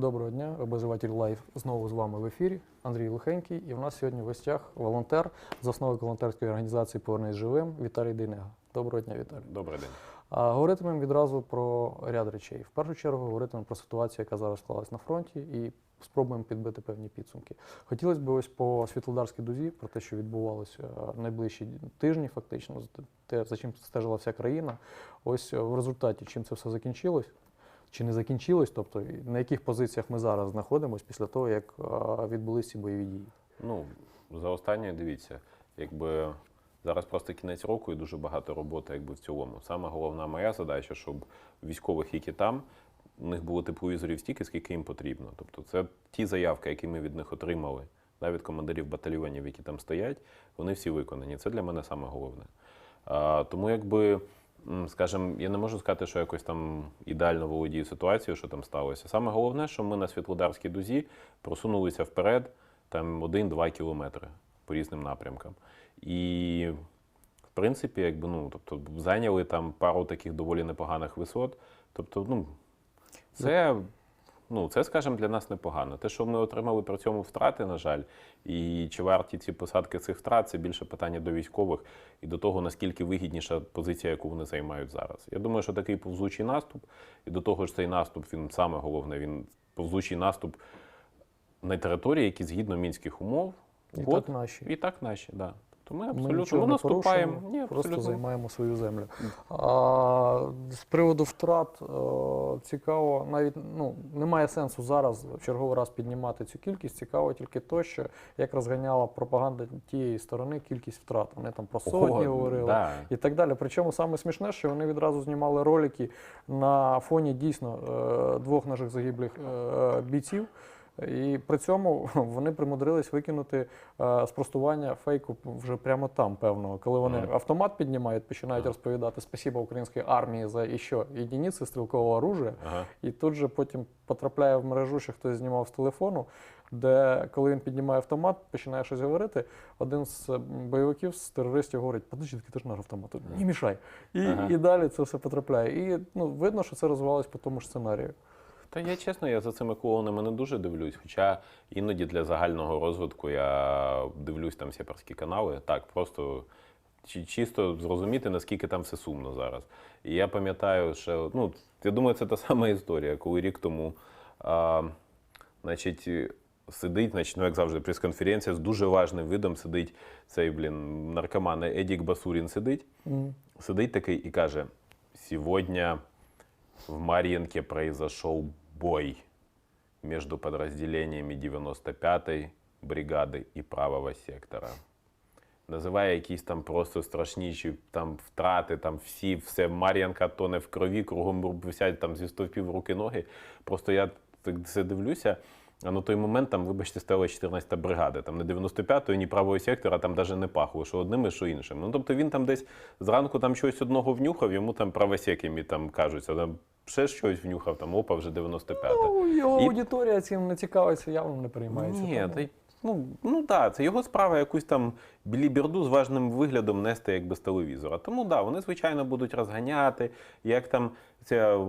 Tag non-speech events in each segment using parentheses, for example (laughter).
Доброго дня, обозріватель Лайф знову з вами в ефірі. Андрій Лухенький. І в нас сьогодні в гостях волонтер, засновник волонтерської організації Повернись живим Віталій Дейнега. Доброго дня, Віталій. Добрий день. А говоритимемо відразу про ряд речей. В першу чергу говоритимемо про ситуацію, яка зараз склалась на фронті, і спробуємо підбити певні підсумки. Хотілося б ось по Світлодарській дузі, про те, що відбувалося найближчі тижні, фактично, те, за чим стежила вся країна. Ось в результаті, чим це все закінчилось. Чи не закінчилось, тобто на яких позиціях ми зараз знаходимося після того, як відбулися ці бойові дії? Ну, за останнє дивіться, якби зараз просто кінець року і дуже багато роботи якби в цілому. Саме головна моя задача, щоб військових, які там, у них було тепловізорів стільки, скільки їм потрібно. Тобто це ті заявки, які ми від них отримали, да, від командирів батальйонів, які там стоять, вони всі виконані. Це для мене саме головне. А, тому якби. М, Скажем, я не можу сказати, що якось там ідеально володію ситуацією, що там сталося. Саме головне, що ми на Світлодарській дузі просунулися вперед там 1-2 кілометри по різним напрямкам. І, в принципі, якби, ну, тобто, зайняли там пару таких доволі непоганих висот. Тобто, ну, це, ну, це, скажімо, для нас непогано. Те, що ми отримали при цьому втрати, на жаль, і чи варті ці посадки цих втрат, це більше питання до військових і до того, наскільки вигідніша позиція, яку вони займають зараз. Я думаю, що такий повзучий наступ, і до того ж цей наступ, він саме головне, він повзучий наступ на території, які згідно мінських умов, І от, так наші. і так наші, да. Тобто ми Ми абсолютно нічого ми не наступаємо. порушуємо, Ні, просто абсолютно. займаємо свою землю. А, з приводу втрат е, цікаво, навіть ну, немає сенсу зараз в черговий раз піднімати цю кількість. Цікаво тільки то, що як розганяла пропаганда тієї сторони кількість втрат. Вони там про сотні Ого, говорили. Да. І так далі. Причому саме смішне, що вони відразу знімали ролики на фоні дійсно е, двох наших загиблих е, бійців. І при цьому (laughs) вони примудрились викинути е, спростування фейку вже прямо там, певно, коли вони автомат піднімають, починають розповідати спасіба українській армії за і що єдиниці стрілкового оружия. Ага. І тут же потім потрапляє в мережу, що хтось знімав з телефону, де коли він піднімає автомат, починає щось говорити. Один з бойовиків з терористів говорить: подожди, ти ж наш автомат, не мішай. І, Ага. і далі це все потрапляє. І ну, видно, що це розвивалось по тому ж сценарію. Та я чесно, я за цими колонами не дуже дивлюсь. Хоча іноді для загального розвитку я дивлюсь там сепарські канали. Так, просто чи- чисто зрозуміти, наскільки там все сумно зараз. І я пам'ятаю, що ну, я думаю, це та сама історія, коли рік тому, а, значить, сидить, значить, ну, як завжди, прес-конференція з дуже важним видом сидить цей, блін, наркоман Едік Басурін сидить. Мгм. Сидить такий і каже: Сегодня в Мар'їнке произошел бой между подразделениями 95-й бригады і правого сектора. Називає якісь там просто страшніші там втрати, там всі, все Мар'янка тоне в крові, кругом висять там зі стовпів руки ноги. Просто я це дивлюся. А на той момент там, вибачте, стала 14-та бригада. Там не 95-ї, ні правого сектора, там навіть не пахло, що одними, що іншими. Ну тобто він там десь зранку там щось одного внюхав, йому там правосеками там кажуться, там ще щось внюхав, там опа, вже 95-та. Ну, його І- аудиторія цим не цікавиться, явно не приймається. Ні, тому- та й ну, ну да, це його справа якусь там біліберду з важним виглядом нести якби з телевізора. Тому да, вони звичайно будуть розганяти, як там ця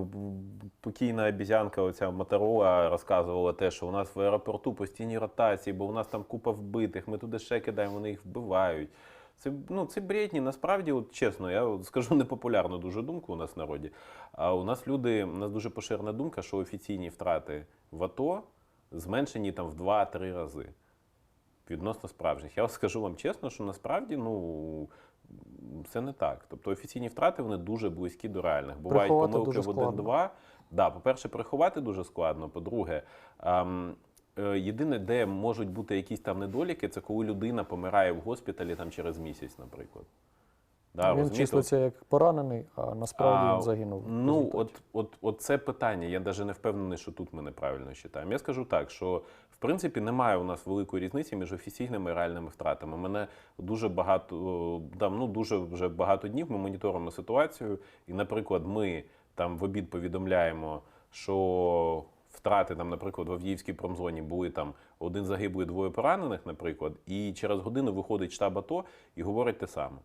покійна обізянка, оця Моторола розказувала те, що у нас в аеропорту постійні ротації, бо у нас там купа вбитих, ми туди ще кидаємо, вони їх вбивають. Це, ну, це бредні. Насправді, от, чесно, я скажу (laughs) непопулярну дуже думку у нас в народі. А у нас люди, у нас дуже поширена думка, що офіційні втрати в АТО зменшені там в 2-3 рази відносно справжніх. Я скажу вам чесно, що насправді ну, це не так. Тобто офіційні втрати вони дуже близькі до реальних. Бувають Приховати помилки дуже в. 1-2. Да, по-перше, приховати дуже складно. По-друге, ем, е, єдине, де можуть бути якісь там недоліки, це коли людина помирає в госпіталі там через місяць, наприклад. Да, він числиться як поранений, а насправді А, він загинув. Ну, от, от, от це питання. Я навіть не впевнений, що тут ми неправильно вважаємо. Я скажу так, що в принципі немає у нас великої різниці між офіційними і реальними втратами. Мене дуже багато там, ну, дуже вже багато днів ми моніторимо ситуацію. І, наприклад, ми там в обід повідомляємо, що. Втрати там, наприклад, в Авдіївській промзоні були там один загиблий, двоє поранених, наприклад, і через годину виходить штаб АТО і говорить те саме.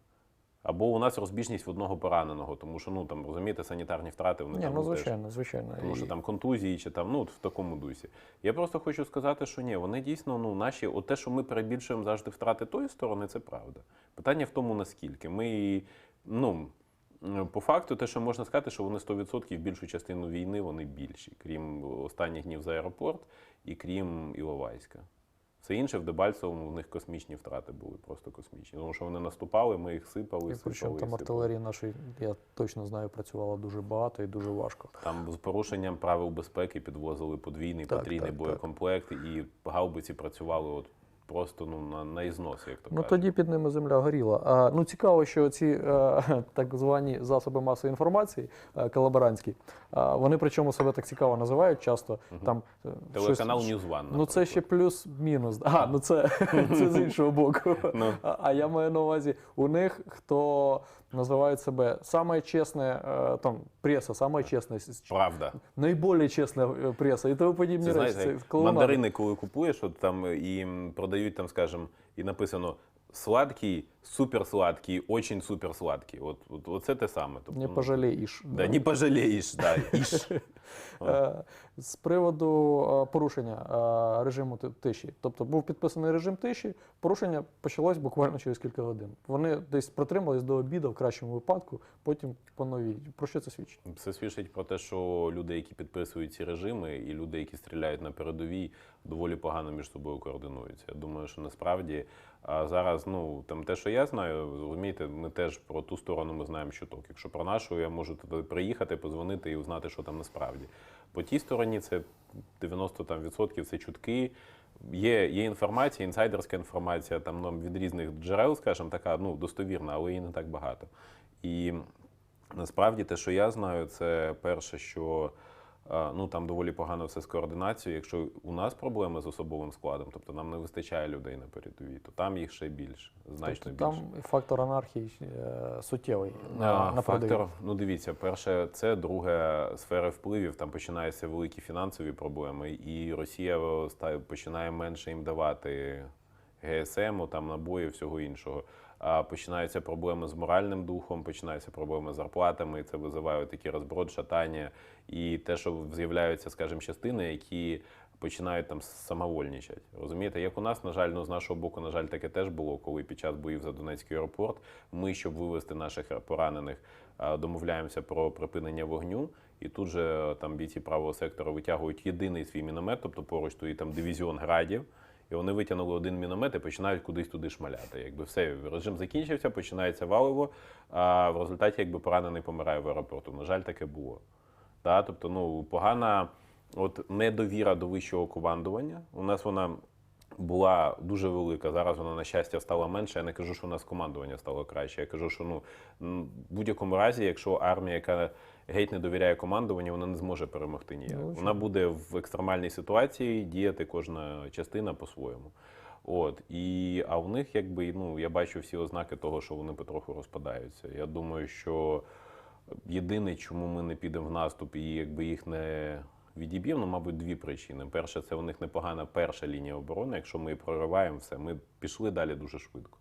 Або у нас розбіжність в одного пораненого, тому що ну там розумієте, санітарні втрати вони Ні, там ну теж- звичайно, звичайно. тому що там контузії чи там ну в такому дусі. Я просто хочу сказати, що ні, вони дійсно ну наші, от те, що ми перебільшуємо завжди втрати тої сторони, це правда. Питання в тому, наскільки ми ну. По факту, те, що можна сказати, що вони 100% більшу частину війни вони більші, крім останніх днів за аеропорт і крім Іловайська. Все інше в Дебальцевому в них космічні втрати були, просто космічні. Тому що вони наступали, ми їх сипали, І сипали. причому там сипали. артилерії нашої, я точно знаю, працювала дуже багато і дуже важко. Там з порушенням правил безпеки підвозили подвійний, Так, потрійний так, так. боєкомплект, і гаубиці працювали от просто ну, на, на ізнос, як то Ну кажуть. тоді під ними земля горіла. А, ну цікаво, що ці а, (laughs) так звані засоби масової інформації а, колаборантські, а, вони причому себе так цікаво називають часто. Там е, Телеканал щось- Ньюзван. Ну це ще плюс-мінус. А, ну це, (laughs) це з іншого боку. (laughs) Ну. А, а я маю на увазі, у них хто називає себе самая честная, е, там пресса, самая чесне, Правда. Наиболее чесна пресса. преса і тому подібні Це речі. знаєте, Це клоунада. мандарини, коли купуєш, от там і продают, продають там, скажем, і написано сладкий, супер сладкий, очень супер сладкий. От, от, оце те саме. Тобто, Не ну, пожалієш. Да, не пожалеешь, да, іш. (laughs) Е, З приводу е, порушення е, режиму тиші. Тобто був підписаний режим тиші, порушення почалось буквально через кілька годин. Вони десь протримались до обіду в кращому випадку, потім по новій. Про що це свідчить? Це свідчить про те, що люди, які підписують ці режими, і люди, які стріляють на передовій, доволі погано між собою координуються. Я думаю, що насправді а зараз, ну там те, що я знаю, розумієте, ми теж про ту сторону ми знаємо чуток. Якщо про нашу, я можу туди приїхати, позвонити і узнати, що там насправді. По тій стороні це 90 там, відсотків це чутки. Є, є інформація, інсайдерська інформація там ну, від різних джерел, скажімо, така ну, достовірна, але її не так багато. І Насправді, те, що я знаю, це перше, що ну там доволі погано все з координацією. Якщо у нас проблеми з особовим складом, тобто нам не вистачає людей на передовій, то там їх ще більше, значно Тобто більше. там фактор анархії е, суттєвий на, на фактор, передовій. ну дивіться, перше, це друге сфера впливів. Там починаються великі фінансові проблеми, і Росія починає менше їм давати ГСМ, там набої, всього іншого. Починаються проблеми з моральним духом, починаються проблеми з зарплатами. і Це визиває такі розброд, шатання, і те, що з'являються, скажімо, частини, які починають там самовольничати. Розумієте, як у нас, на жаль, ну з нашого боку, на жаль, таке теж було, коли під час боїв за Донецький аеропорт ми, щоб вивести наших поранених, домовляємося про припинення вогню. І тут же там бійці правого сектора витягують єдиний свій міномет, тобто поруч стоїть там дивізіон градів. І вони витягнули один міномет і починають кудись туди шмаляти. Якби все, режим закінчився, починається валиво, а в результаті якби поранений помирає в аеропорту. На жаль, таке було. Та, тобто, ну, погана от, недовіра до вищого командування. У нас вона була дуже велика. Зараз вона, на щастя, стала менше. Я не кажу, що у нас командування стало краще. Я кажу, що ну, в будь-якому разі, якщо армія, яка геть не довіряє командуванню, вона не зможе перемогти ніяк. Ну, Вона буде в екстремальній ситуації діяти кожна частина по-своєму. От і а у них, якби ну я бачу всі ознаки того, що вони потроху розпадаються. Я думаю, що єдине, чому ми не підемо в наступ і якби їх не відіб'ємо, ну, мабуть, дві причини. Перше, це у них непогана перша лінія оборони. Якщо ми прориваємо, все, ми пішли далі дуже швидко.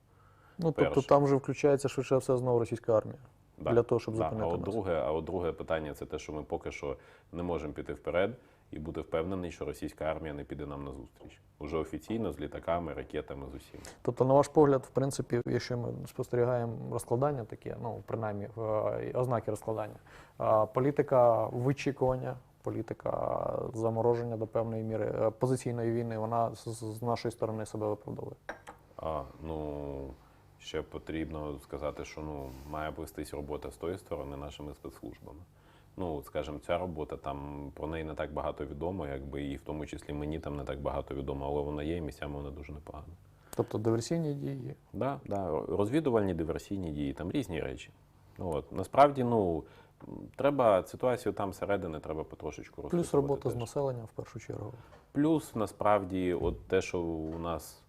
Ну тобто там вже включається швидше все знову російська армія Да, для того, щоб да. зупинити А от нас. друге, а от друге питання це те, що ми поки що не можемо піти вперед і бути впевнений, що російська армія не піде нам на зустріч. Уже офіційно з літаками, ракетами, з усім. Тобто, на ваш погляд, в принципі, якщо ми спостерігаємо розкладання таке, ну принаймні е, ознаки розкладання, політика вичікування, політика замороження до певної міри е, позиційної війни, вона з, з нашої сторони себе виправдовує. А, ну, ще потрібно сказати, що ну, має вестись робота з тої сторони нашими спецслужбами. Ну, скажімо, ця робота там про неї не так багато відомо, якби і в тому числі мені там не так багато відомо, але вона є і місцями вона дуже непогана. Тобто диверсійні дії. Да, да, розвідувальні диверсійні дії, там різні речі. Ну, от, насправді, ну, треба ситуацію там всередини треба потрошечку Плюс розписувати робота з населенням в першу чергу. Плюс насправді, от те, що у нас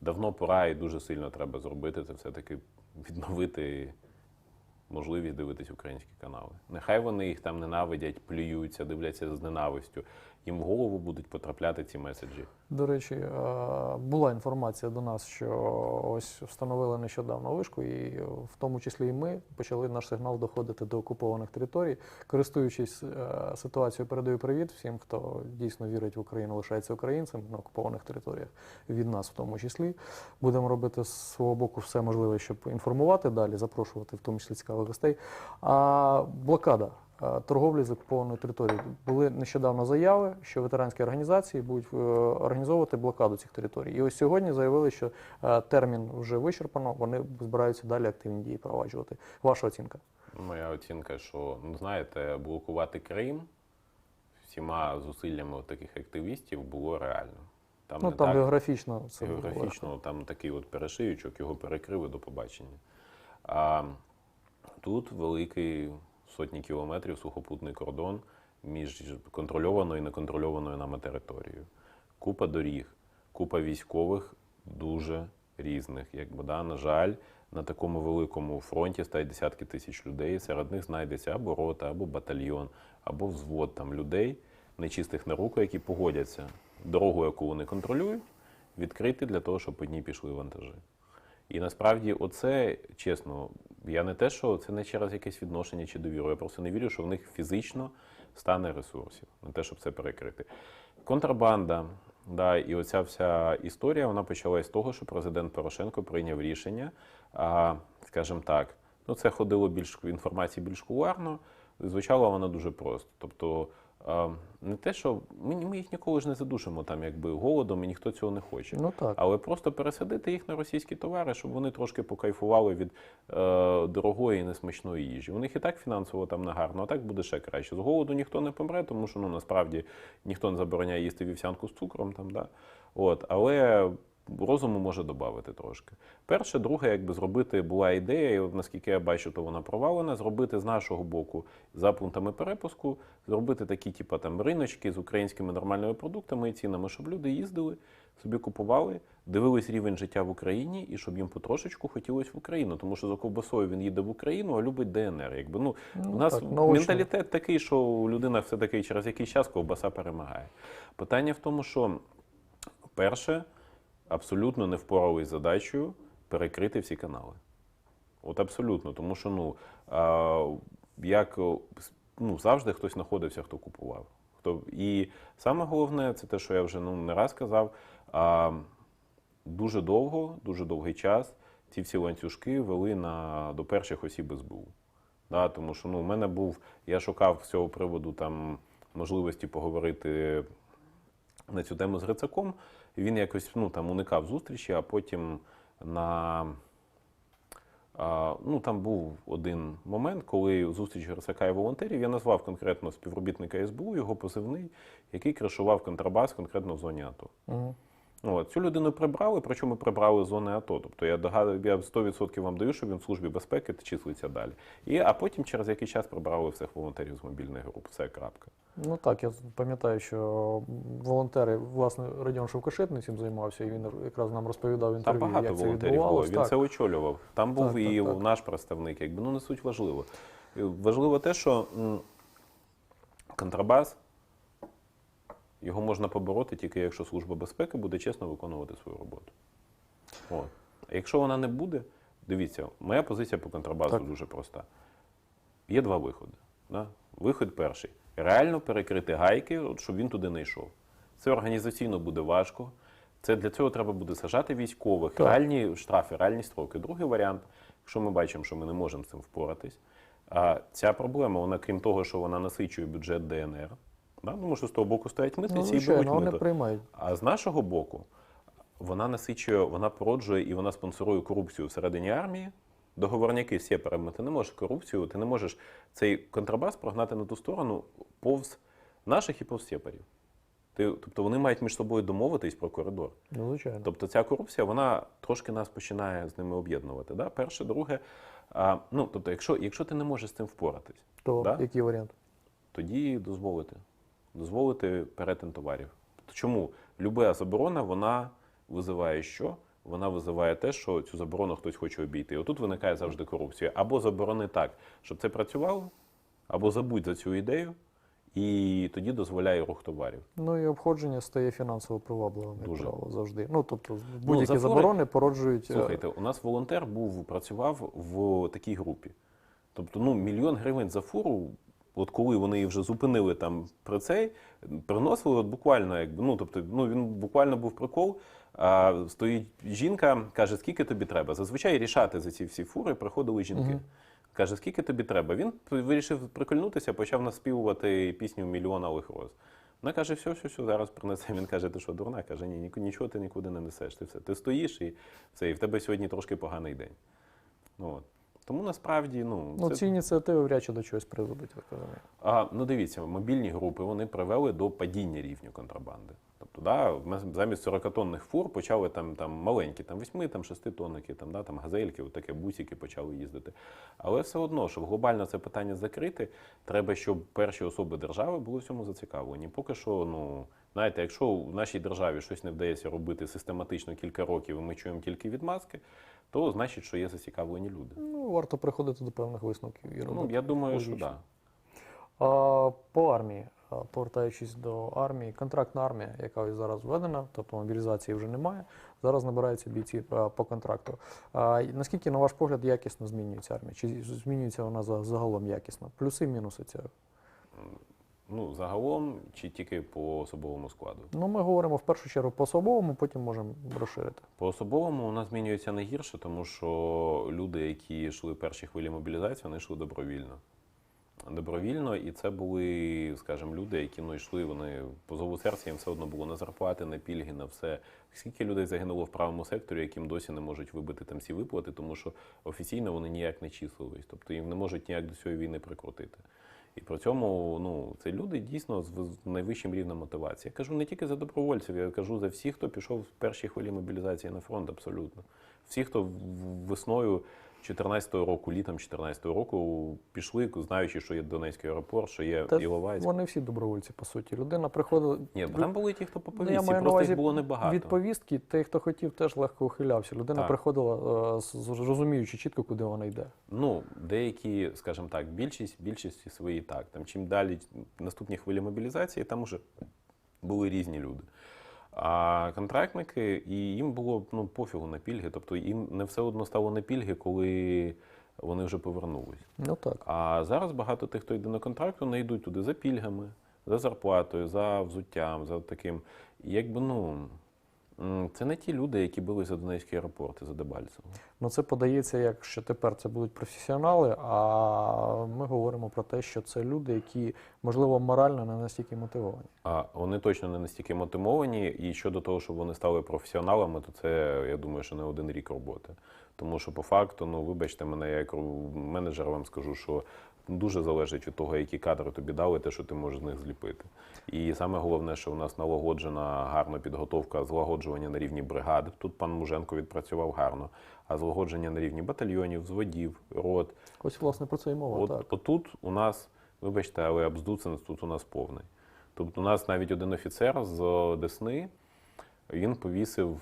давно пора і дуже сильно треба зробити, це все-таки відновити можливість дивитись українські канали. Нехай вони їх там ненавидять, плюються, дивляться з ненавистю. Їм в голову будуть потрапляти ці меседжі. До речі, е, була інформація до нас, що ось встановили нещодавно вишку, і в тому числі і ми почали наш сигнал доходити до окупованих територій. Користуючись е, ситуацією, передаю привіт всім, хто дійсно вірить в Україну, лишається українцем на окупованих територіях, від нас в тому числі. Будемо робити з свого боку все можливе, щоб інформувати далі, запрошувати в тому числі цікавих гостей. А блокада торговлі з окупованою територією. Були нещодавно заяви, що ветеранські організації будуть е, організовувати блокаду цих територій. І ось сьогодні заявили, що е, термін вже вичерпано, вони збираються далі активні дії проваджувати. Ваша оцінка? Моя оцінка, що ну знаєте, блокувати Крим всіма зусиллями таких активістів було реально. Там ну не там так географічно це географічно, легко. там такий от перешиючок, його перекрили до побачення. А тут великий сотні кілометрів сухопутний кордон між контрольованою і неконтрольованою нами територією. Купа доріг, купа військових дуже різних. Якби, да, на жаль, на такому великому фронті стоять десятки тисяч людей. Серед них знайдеться або рота, або батальйон, або взвод там людей, нечистих на руку, які погодяться дорогу, яку вони контролюють, відкрити для того, щоб одні пішли вантажі. І насправді, оце чесно, я не те, що це не через якесь відношення чи довіру. Я просто не вірю, що в них фізично стане ресурсів, не те, щоб це перекрити. Контрабанда, да, і оця вся історія вона почалась з того, що президент Порошенко прийняв рішення, а, скажімо так, ну це ходило більш інформації більш кулуарно, звучало воно дуже просто. Тобто, не те, що ми, ми їх ніколи ж не задушимо там, якби голодом, і ніхто цього не хоче. Ну так. Але просто пересадити їх на російські товари, щоб вони трошки покайфували від е, дорогої і несмачної їжі. У них і так фінансово там не гарно, а так буде ще краще. З голоду ніхто не помре, тому що ну насправді ніхто не забороняє їсти вівсянку з цукром там, да. От, але розуму може додати трошки. Перше, друге, якби зробити була ідея, і наскільки я бачу, то вона провалена. Зробити з нашого боку за пунктами перепуску, зробити такі, типу, там риночки з українськими нормальними продуктами і цінами, щоб люди їздили, собі купували, дивились рівень життя в Україні, і щоб їм потрошечку хотілося в Україну. Тому що за ковбасою він їде в Україну, а любить ДНР. Якби ну, Ну, у нас так, менталітет такий, що людина все таки через якийсь час ковбаса перемагає. Питання в тому, що перше, абсолютно не впорались задачею перекрити всі канали. От абсолютно, тому що ну, а, як ну, завжди хтось знаходився, хто купував. Хто, і саме головне, це те, що я вже ну, не раз казав, а, дуже довго, дуже довгий час ці всі ланцюжки вели на, до перших осіб СБУ. Да, тому що ну, у мене був, я шукав з цього приводу там можливості поговорити на цю тему з Грицаком. Він якось ну, там, уникав зустрічі, а потім на. Ну, там був один момент, коли зустріч Грицака і волонтерів, я назвав конкретно співробітника СБУ, його позивний, який кришував контрабас конкретно в зоні АТО. Мгм. От, цю людину прибрали, причому прибрали з зони АТО. Тобто я догадую, я 100% вам даю, що він в службі безпеки числиться далі. І, а потім через якийсь час прибрали всіх волонтерів з мобільних груп. Все крапка. Ну так, я пам'ятаю, що волонтери, власне, Радіон Шовкашитний цим займався, і він якраз нам розповідав в Там інтерв'ю, багато як це волонтерів було. Він Так. це очолював. Там був Так, і так, так. наш представник. Якби ну не суть важливо. Е, Важливо те, що контрабас його можна побороти тільки якщо служба безпеки буде чесно виконувати свою роботу. От. А якщо вона не буде, дивіться, моя позиція по контрабасу Так. дуже проста. Є два виходи. Да? Вихід перший. Реально перекрити гайки, от, щоб він туди не йшов. Це організаційно буде важко. Це для цього треба буде сажати військових, Так. реальні штрафи, реальні строки. Другий варіант, якщо ми бачимо, що ми не можемо з цим впоратись, а ця проблема, вона крім того, що вона насичує бюджет ДНР, да? тому що з того боку стоять Ну, митниці і беруть мито. приймають. А з нашого боку, вона насичує, вона породжує і вона спонсорує корупцію всередині армії. Договорняки всі перемити. Ти не можеш корупцію, ти не можеш цей контрабас прогнати на ту сторону повз наших і повз сепарів. Ти, тобто вони мають між собою домовитись про коридор. Ну, звичайно. Тобто ця корупція, вона трошки нас починає з ними об'єднувати. Да? Перше, друге, а, ну, тобто, якщо, якщо ти не можеш з цим впоратись, То да? який варіант? тоді дозволити. Дозволити перетин товарів. Чому? Люба заборона вона визиває що? вона визиває те, що цю заборону хтось хоче обійти. Отут виникає завжди корупція. Або заборони так, щоб це працювало, або забудь за цю ідею, і тоді дозволяє рух товарів. Ну і обходження стає фінансово привабливим, як Дуже. правило, завжди. Ну тобто будь-які зафори- заборони породжують. е, Слухайте, у нас волонтер був працював в такій групі. Тобто, ну, мільйон гривень за фуру, от коли вони її вже зупинили там про цей, приносили от буквально, якби, ну, тобто, ну, він буквально був прикол. А стоїть жінка, каже, скільки тобі треба. Зазвичай рішати за ці всі фури приходили жінки. Мгм. Каже, скільки тобі треба? Він вирішив прикольнутися, почав наспівувати пісню Мільйон алих роз. Вона каже, все, все, все, зараз принесе. Він каже, ти що, дурна? Каже, ні, ні- нічого ти нікуди не несеш. Ти все. Ти стоїш і все, і в тебе сьогодні трошки поганий день. Ну, от. Тому насправді, ну, Ну, це- ці ініціативи вряд чи до чогось приведуть, Ви а, ну дивіться, мобільні групи вони привели до падіння рівню контрабанди. Тобто, да, ми замість 40-тонних фур почали там, там маленькі, там 8, там 6 тонники, там, да, там газельки, таке бусики почали їздити. Але все одно, щоб глобально це питання закрити, треба, щоб перші особи держави були в цьому зацікавлені. Поки що, ну, знаєте, якщо в нашій державі щось не вдається робити систематично кілька років, і ми чуємо тільки відмазки, то значить, що є зацікавлені люди. Ну, варто приходити до певних висновків і Ну, я думаю, що так. А, по армії, повертаючись до армії, контрактна армія, яка ось зараз введена, тобто мобілізації вже немає. Зараз набираються бійці по контракту. А, наскільки, на ваш погляд, якісно змінюється армія? Чи змінюється вона загалом якісно? Плюси, мінуси цього? Ну, загалом чи тільки по особовому складу? Ну, ми говоримо в першу чергу по особовому, потім можемо розширити. По особовому нас змінюється не гірше, тому що люди, які йшли в перші хвилі мобілізації, вони йшли добровільно. Добровільно, і це були, скажімо, люди, які ну, йшли, вони по зову серця їм все одно було на зарплати, на пільги, на все. Скільки людей загинуло в правому секторі, яким досі не можуть вибити там всі виплати, тому що офіційно вони ніяк не числились, тобто їм не можуть ніяк до цієї війни прикрутити. І при цьому ну, це люди дійсно з найвищим рівнем мотивації. Я кажу не тільки за добровольців, я кажу за всіх, хто пішов в перші хвилі мобілізації на фронт, абсолютно. Всі, хто весною 14-го року, літом 14-го року пішли, знаючи, що є Донецький аеропорт, що є Та Іловайськ. Вони всі добровольці, по суті. Людина приходила. Ні, бо там були ті, хто по Ну, я повістці, просто увазі їх було небагато. Від повістки, той, хто хотів, теж легко ухилявся. Людина Так. приходила, е, розуміючи чітко, куди вона йде. Ну, деякі, скажімо так, більшість, більшість свої так. Там чим далі наступні хвилі мобілізації, там уже були різні люди. А контрактники, і їм було ну, пофігу на пільги. Тобто їм не все одно стало на пільги, коли вони вже повернулись. Ну так. А зараз багато тих, хто йде на контракт, вони йдуть туди за пільгами, за зарплатою, за взуттям, за таким. І якби ну. Це не ті люди, які били за Донецький аеропорт і за Дебальцево. Ну це подається, як що тепер це будуть професіонали, а ми говоримо про те, що це люди, які, можливо, морально не настільки мотивовані. А вони точно не настільки мотивовані. І щодо того, щоб вони стали професіоналами, то це я думаю, що не один рік роботи. Тому що по факту, ну вибачте мене, я як менеджер вам скажу, що дуже залежить від того, які кадри тобі дали, те, що ти можеш з них зліпити. І саме головне, що у нас налагоджена гарна підготовка, злагоджування на рівні бригад. Тут пан Муженко відпрацював гарно, а злагодження на рівні батальйонів, взводів, рот. Ось, власне, про це і мова. От, так. отут у нас, вибачте, але абздуценс тут у нас повний. Тобто у нас навіть один офіцер з Десни, він повісив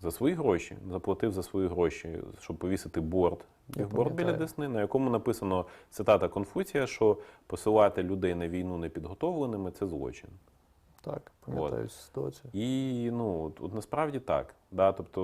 за свої гроші, заплатив за свої гроші, щоб повісити борт. Борт біля. Десни, на якому написано цитата Конфуція, що посилати людей на війну непідготовленими це злочин. Так, пам'ятаю ситуацію. І ну от, от насправді так. Да, тобто,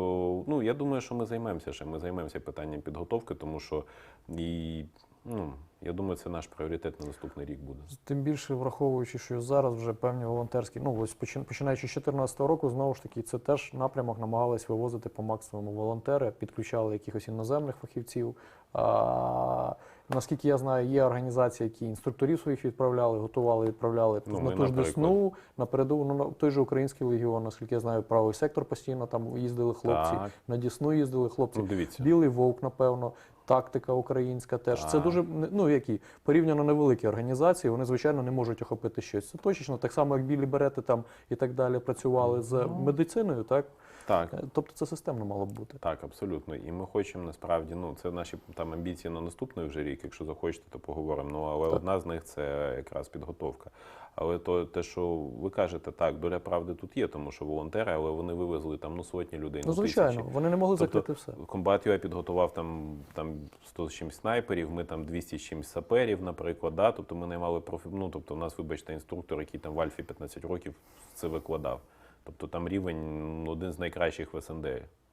ну я думаю, що ми займемося ще. Ми займемося питанням підготовки, тому що і ну я думаю, це наш пріоритет на наступний рік буде. Тим більше враховуючи, що зараз вже певні волонтерські, ну ось починаючи з 2014 року, знову ж таки, це теж напрямок намагались вивозити по максимуму волонтери, підключали якихось іноземних фахівців. А, наскільки я знаю, є організації, які інструкторів своїх відправляли, готували, відправляли Ну, на ту ж. Десну, на передову, ну, на той же український легіон, наскільки я знаю, правий сектор постійно там їздили хлопці, Так. на Дісну їздили хлопці. Ну, дивіться. Білий вовк, напевно, тактика українська теж. Це дуже ну які порівняно невеликі організації. Вони звичайно не можуть охопити щось. Це точечно, так само як білі берети там і так далі працювали з Ну. медициною. Так Так. Е, Тобто це системно мало б бути. Так, абсолютно. І ми хочемо насправді, ну це наші там амбіції на наступний вже рік. Якщо захочете, то поговоримо. Ну але Так. одна з них це якраз підготовка. Але то те, що ви кажете, так, доля правди тут є, тому що волонтери, але вони вивезли там ну сотні людей. Ну, звичайно, тисячі. вони не могли Тобто, закрити все. Комбат UA підготував там, там 100 з чимось снайперів, ми там 200 з чимось саперів, наприклад. Да? Тобто ми наймали профі... Ну, тобто, у нас, вибачте, інструктор, який там в Альфі 15 років це викладав. Тобто там рівень один з найкращих в СНД.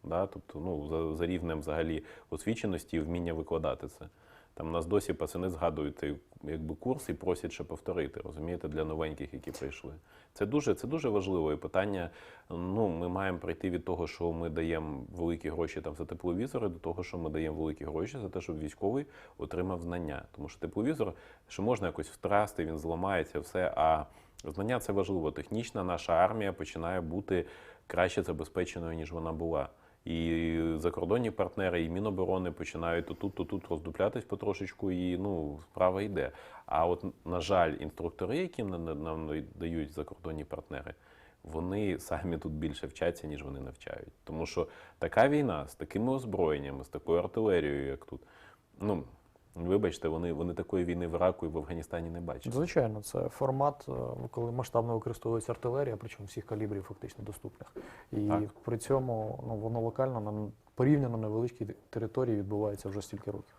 Да? Тобто, ну, за, за рівнем взагалі освіченості і вміння викладати це. Там нас досі пацани згадують цей якби, курс і просять ще повторити, розумієте, для новеньких, які прийшли. Це дуже, це дуже важливо. І питання: ну, ми маємо прийти від того, що ми даємо великі гроші там за тепловізори, до того, що ми даємо великі гроші за те, щоб військовий отримав знання. Тому що тепловізор, що можна якось втрасти, він зламається, все. А знання це важливо. Технічна наша армія починає бути краще забезпеченою, ніж вона була. І закордонні партнери, і Міноборони починають то тут, то тут роздуплятись потрошечку, і ну, справа йде. А от, на жаль, інструктори, які нам, дають закордонні партнери, вони самі тут більше вчаться, ніж вони навчають. Тому що така війна з такими озброєннями, з такою артилерією, як тут, ну. Вибачте, вони, вони такої війни в Іраку і в Афганістані не бачать. Звичайно, це формат, е, коли масштабно використовується артилерія, причому всіх калібрів фактично доступних. І Так. при цьому ну, воно локально на порівняно невеличкій території відбувається вже стільки років.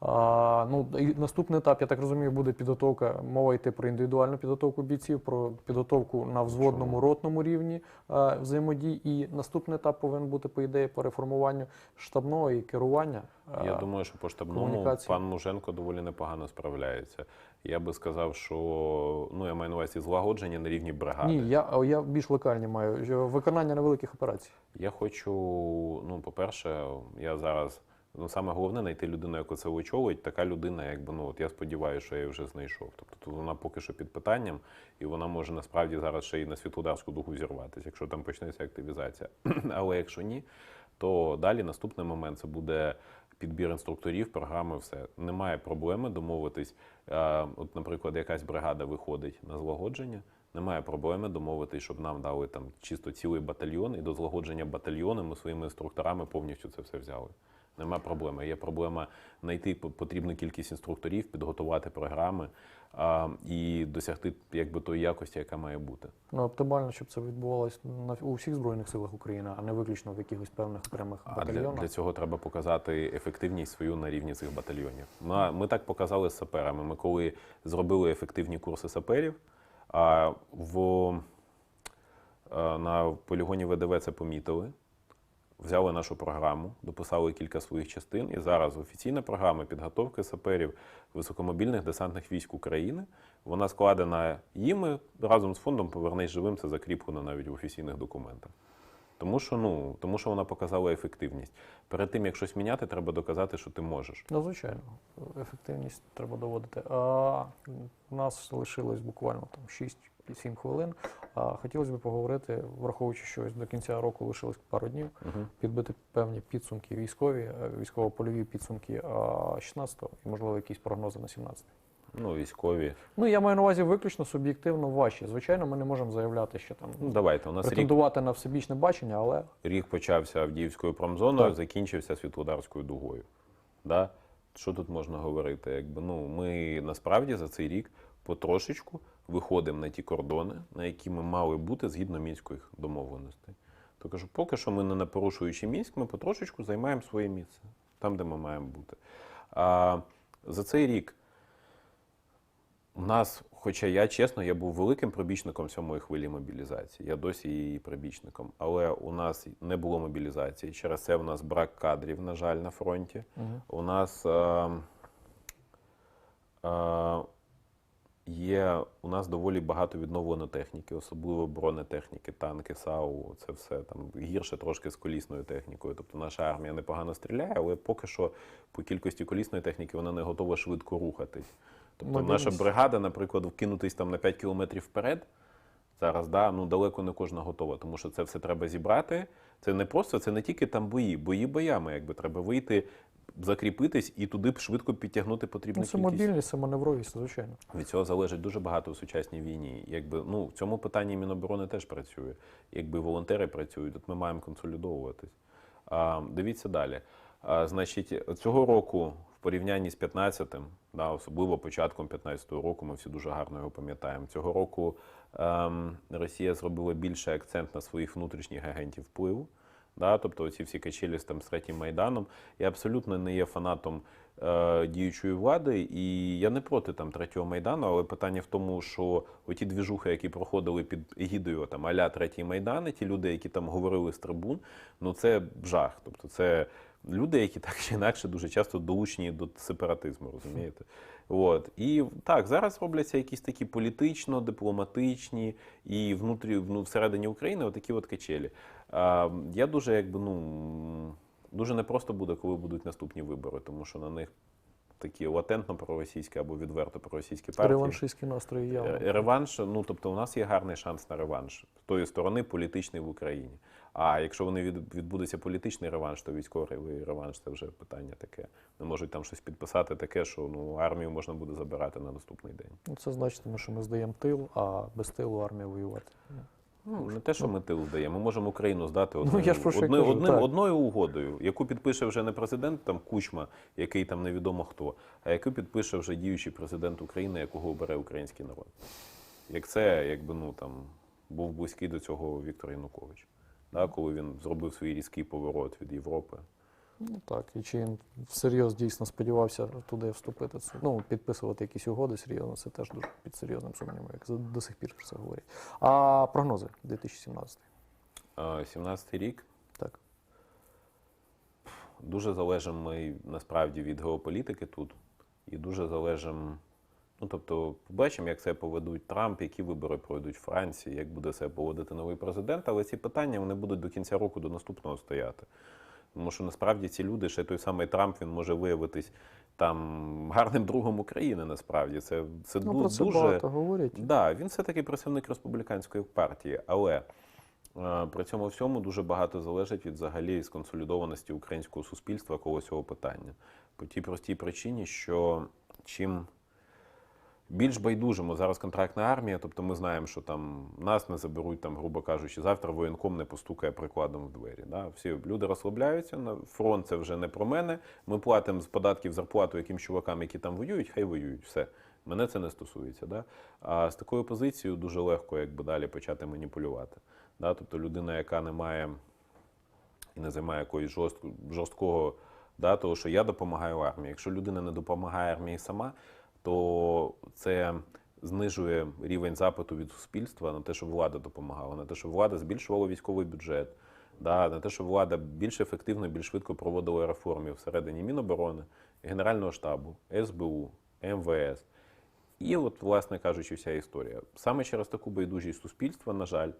А, ну, і наступний етап, я так розумію, буде підготовка. Мова йти про індивідуальну підготовку бійців, про підготовку на взводному ротному рівні а, взаємодій. І наступний етап повинен бути, по ідеї, по реформуванню штабного і керування. Я а, думаю, що по штабному пан Муженко доволі непогано справляється. Я би сказав, що ну я маю на увазі злагодження на рівні бригади. Ні, я, я більш локальні маю виконання невеликих операцій. Я хочу, ну, по-перше, я зараз. Ну, саме головне знайти людину, яку це очолить. Така людина, якби ну от я сподіваюся, що я вже знайшов. Тобто тут вона поки що під питанням, і вона може насправді зараз ще й на світлодарську дугу зірватися, якщо там почнеться активізація. (clears throat) Але якщо ні, то далі наступний момент це буде підбір інструкторів, програми, все. Немає проблеми домовитись. От, наприклад, якась бригада виходить на злагодження. Немає проблеми домовитись, щоб нам дали там чисто цілий батальйон, і до злагодження батальйону ми своїми інструкторами повністю це все взяли. Нема проблеми. Є проблема знайти потрібну кількість інструкторів, підготувати програми а, і досягти якби тої якості, яка має бути. Ну, оптимально, щоб це відбувалося на у всіх збройних силах України, а не виключно в якихось певних окремих А для, для цього треба показати ефективність свою на рівні цих батальйонів. Ми, ми так показали з саперами. Ми коли зробили ефективні курси саперів, а в, на полігоні ВДВ це помітили. Взяли нашу програму, дописали кілька своїх частин, і зараз офіційна програма підготовки саперів високомобільних десантних військ України. Вона складена їми разом з фондом Повернись живим. Це закріплено навіть в офіційних документах. Тому що, ну, тому що вона показала ефективність. Перед тим, як щось міняти, треба доказати, що ти можеш. Ну, звичайно, ефективність треба доводити. А, у нас лишилось буквально там 6-7 хвилин. А, хотілося б поговорити, враховуючи, що до кінця року лишилось пару днів, Угу. підбити певні підсумки військові, е, військово-польові підсумки 16-го і, можливо, якісь прогнози на 17-й. Ну, військові. Ну, я маю на увазі виключно суб'єктивно ваші. Звичайно, ми не можемо заявляти, що там Ну, давайте. У нас рік, на всебічне бачення, але рік почався Авдіївською промзоною, Так. закінчився Світлодарською дугою. Да? Що тут можна говорити? Якби, ну, ми насправді за цей рік потрошечку виходимо на ті кордони, на які ми мали бути згідно мінських домовленостей. То кажу, поки що ми не на порушуючи мінськ, ми потрошечку займаємо своє місце там, де ми маємо бути. А, за цей рік у нас, хоча я чесно, я був великим прибічником сьомої хвилі мобілізації, я досі її прибічником, але у нас не було мобілізації. Через це у нас брак кадрів, на жаль, на фронті. У нас е, е, є у нас доволі багато відновлено техніки, особливо бронетехніки, танки, САУ. Це все там гірше трошки з колісною технікою. Тобто наша армія непогано стріляє, але поки що по кількості колісної техніки вона не готова швидко рухатись. Тобто наша бригада, наприклад, вкинутись там на 5 кілометрів вперед. Зараз да, ну далеко не кожна готова, тому що це все треба зібрати, Це не просто, це не тільки там бої, бої боями, якби треба вийти, закріпитись і туди б швидко підтягнути потрібну Ну, це мобільність, це маневровість, звичайно. Від цього залежить дуже багато в сучасній війні. Якби ну в цьому питанні Міноборони теж працює. Якби волонтери працюють, от ми маємо консолідовуватись. А, дивіться далі. А, значить, цього року в порівнянні з 15-м, да, особливо початком 15-го року, ми всі дуже гарно його пам'ятаємо. Цього року Росія зробила більше акцент на своїх внутрішніх агентів впливу. Да, тобто оці всі качелі з там з третім майданом. Я абсолютно не є фанатом е, діючої влади, і я не проти там третього майдану, але питання в тому, що оті двіжухи, які проходили під егідою там аля третій майдан, і ті люди, які там говорили з трибун, ну це жах. Тобто це люди, які так чи інакше дуже часто долучені до сепаратизму, розумієте? От і так зараз робляться якісь такі політично, дипломатичні і внутрі ну, всередині України отакі от качелі. А, я дуже якби ну дуже непросто буде, коли будуть наступні вибори, тому що на них такі латентно проросійські або відверто проросійські партії. Реваншистські настрої явно. Реванш, ну тобто, у нас є гарний шанс на реванш з тої сторони політичний в Україні. А якщо вони від, відбудеться політичний реванш, то військовий реванш це вже питання таке. Не можуть там щось підписати таке, що ну армію можна буде забирати на наступний день. Ну, Це значитиме, що ми здаємо тил, а без тилу армія воювати. Ну, не те, що ми тил здаємо, ми можемо Україну здати одною, я ж про що й кажу, одним- одною угодою, яку підпише вже не президент там Кучма, який там невідомо хто, а яку підпише вже діючий президент України, якого обере український народ. Як це, якби ну там був близький до цього Віктор Янукович, да, коли він зробив свій різкий поворот від Європи. Ну так, і чи він всерйоз дійсно сподівався туди вступити? Ну, підписувати якісь угоди серйозно, це теж дуже під серйозним сумнівом, як до сих пір про це говорять. А прогнози 2017? А, 17-й рік Так. дуже залежимо ми насправді від геополітики тут, і дуже залежимо. Ну, тобто, побачимо, як себе поведуть Трамп, які вибори пройдуть в Франції, як буде себе поводити новий президент. Але ці питання вони будуть до кінця року до наступного стояти. Тому що насправді ці люди, ще той самий Трамп, він може виявитись там гарним другом України. Насправді це, це Ну, про це дуже багато говорять. Да, він все-таки представник республіканської партії, але е, при цьому всьому дуже багато залежить від взагалі сконсолідованості українського суспільства коло цього питання. По тій простій причині, що чим більш байдужимо зараз контрактна армія, тобто ми знаємо, що там нас не заберуть, там, грубо кажучи, завтра воєнком не постукає прикладом в двері. Да? Всі люди розслабляються, на фронт це вже не про мене. Ми платимо з податків зарплату яким чувакам, які там воюють, хай воюють. Все. Мене це не стосується. Да? А з такою позицією дуже легко якби, далі почати маніпулювати. Да? Тобто людина, яка не має і не займає якоїсь жорстко, жорсткого, да, того, що я допомагаю армії. Якщо людина не допомагає армії сама, то це знижує рівень запиту від суспільства на те, щоб влада допомагала, на те, щоб влада збільшувала військовий бюджет, да, на те, щоб влада більш ефективно більш швидко проводила реформи всередині Міноборони, Генерального штабу, СБУ, МВС. І от, власне кажучи, вся історія. Саме через таку байдужість суспільства, на жаль,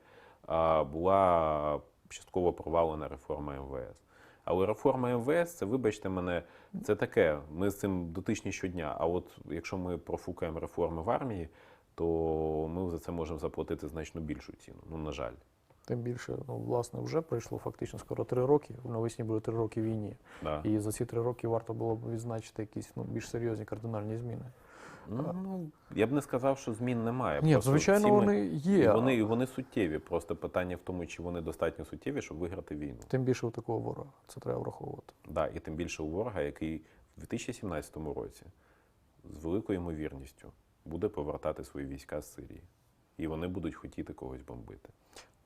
була частково провалена реформа МВС. Але реформа МВС, це, вибачте мене, це таке. Ми з цим дотичні щодня. А от якщо ми профукаємо реформи в армії, то ми за це можемо заплатити значно більшу ціну. Ну, на жаль. Тим більше, ну, власне, вже пройшло фактично скоро три роки. Навесні буде три роки війні. Да. І за ці три роки варто було б відзначити якісь ну, більш серйозні кардинальні зміни. Ну, я б не сказав, що змін немає. Ні, Просто звичайно, всі ми- вони є. І вони, і вони суттєві. Просто питання в тому, чи вони достатньо суттєві, щоб виграти війну. Тим більше у такого ворога. Це треба враховувати. Да, і тим більше у ворога, який в 2017 році з великою ймовірністю буде повертати свої війська з Сирії. І вони будуть хотіти когось бомбити.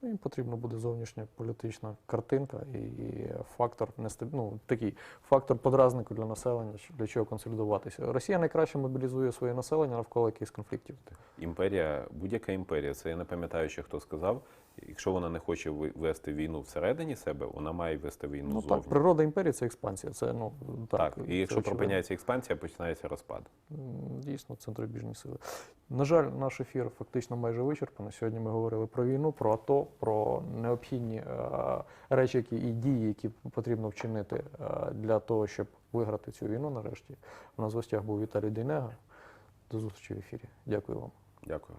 Ну, Їм потрібна буде зовнішня політична картинка і, і фактор ну, такий фактор подразнику для населення, для чого консолідуватися. Росія найкраще мобілізує своє населення навколо якихось конфліктів. Імперія, будь-яка імперія, це я не пам'ятаю, що хто сказав. Якщо вона не хоче вести війну всередині себе, вона має вести війну Ну зовні. так, природа імперії це експансія. Це ну так. Так, це і якщо очевидно. припиняється експансія, починається розпад. Дійсно, центробіжні сили. На жаль, наш ефір фактично майже вичерпано. Сьогодні ми говорили про війну, про АТО, про необхідні е, речі, які і дії, які потрібно вчинити е, для того, щоб виграти цю війну. Нарешті у нас в гостях був Віталій Дейнега. До зустрічі в ефірі. Дякую вам. Дякую.